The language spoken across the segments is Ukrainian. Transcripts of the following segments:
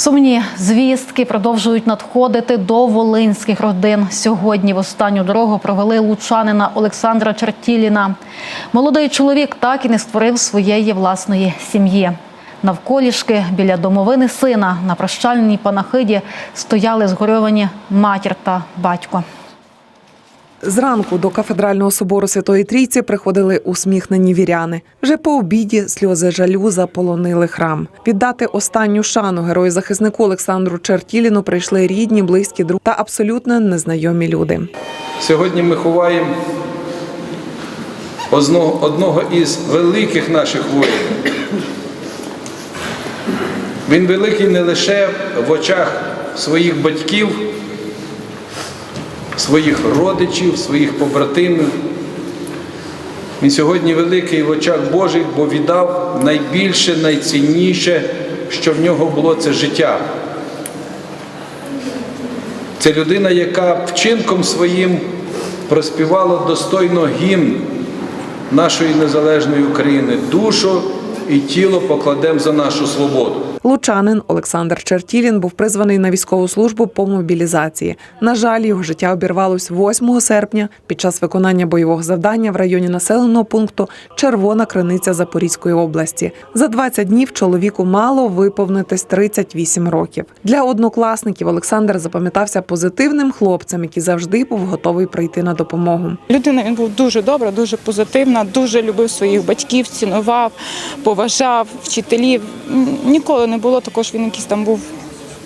Сумні звістки продовжують надходити до волинських родин. Сьогодні в останню дорогу провели лучанина Олександра Чертіліна. Молодий чоловік так і не створив своєї власної сім'ї. Навколішки біля домовини сина на прощальній панахиді стояли згорьовані матір та батько. Зранку до кафедрального собору Святої Трійці приходили усміхнені віряни. Вже по обіді сльози жалю заполонили храм. Віддати останню шану герою захиснику Олександру Чертіліну прийшли рідні, близькі, друзі та абсолютно незнайомі люди. Сьогодні ми ховаємо одного, із великих наших воїнів. Він великий не лише в очах своїх батьків, своїх родичів, своїх побратимів. Він сьогодні великий в очах Божих, бо віддав найбільше, найцінніше, що в нього було це життя. Це людина, яка вчинком своїм проспівала достойно гімн нашої незалежної України. Душу і тіло покладемо за нашу свободу. Лучанин Олександр Чертілін був призваний на військову службу по мобілізації. На жаль, його життя обірвалось 8 серпня під час виконання бойового завдання в районі населеного пункту Червона Криниця Запорізької області. За 20 днів чоловіку мало виповнитись 38 років. Для однокласників Олександр запам'ятався позитивним хлопцем, який завжди був готовий прийти на допомогу. Людина він був дуже добра, дуже позитивна, дуже любив своїх батьків, цінував, поважав вчителів. Ніколи не було також. Він якийсь там був.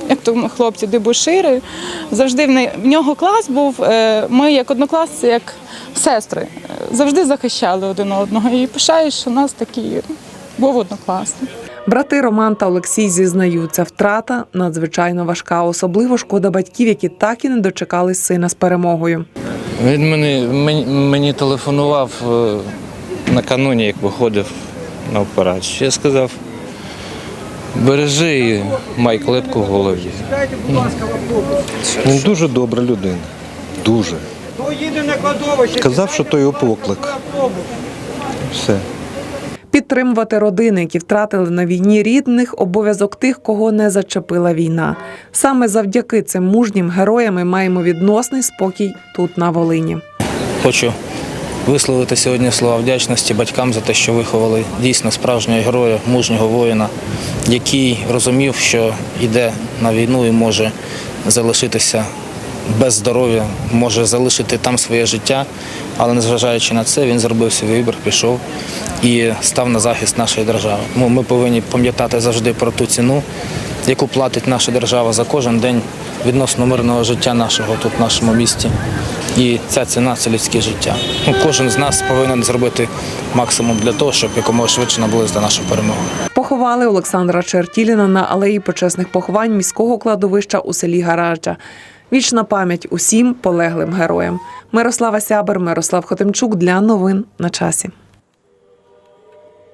Як то хлопці дебошири. Завжди в не- в нього клас був. е, Ми, як однокласці, як сестри, е, завжди захищали один одного. І пишаюсь, що у нас такий був однокласник. Брати Роман та Олексій зізнаються, втрата надзвичайно важка, особливо шкода батьків, які так і не дочекались сина з перемогою. Він мені, мені, мені телефонував е, накануні, як виходив на операцію. Я сказав, бережи май клепку в голові. Він дуже добра людина. Дуже. Казав, що то його поклик. Все. Підтримувати родини, які втратили на війні рідних, обов'язок тих, кого не зачепила війна. Саме завдяки цим мужнім героям ми маємо відносний спокій тут на Волині. Хочу висловити сьогодні слова вдячності батькам за те, що виховали дійсно справжнього героя, мужнього воїна, який розумів, що йде на війну і може залишитися без здоров'я, може залишити там своє життя, але незважаючи на це, він зробив свій вибір, пішов і став на захист нашої держави. Ми повинні пам'ятати завжди про ту ціну, яку платить наша держава за кожен день відносно мирного життя нашого тут, в нашому місті. І ця ціна це людське життя. Ну, кожен з нас повинен зробити максимум для того, щоб якомога швидше наблизити нашу перемогу. Поховали Олександра Чертіліна на алеї почесних поховань міського кладовища у селі Гаражджа. Вічна пам'ять усім полеглим героям. Мирослава Сябер, Мирослав Хотимчук для новин на часі.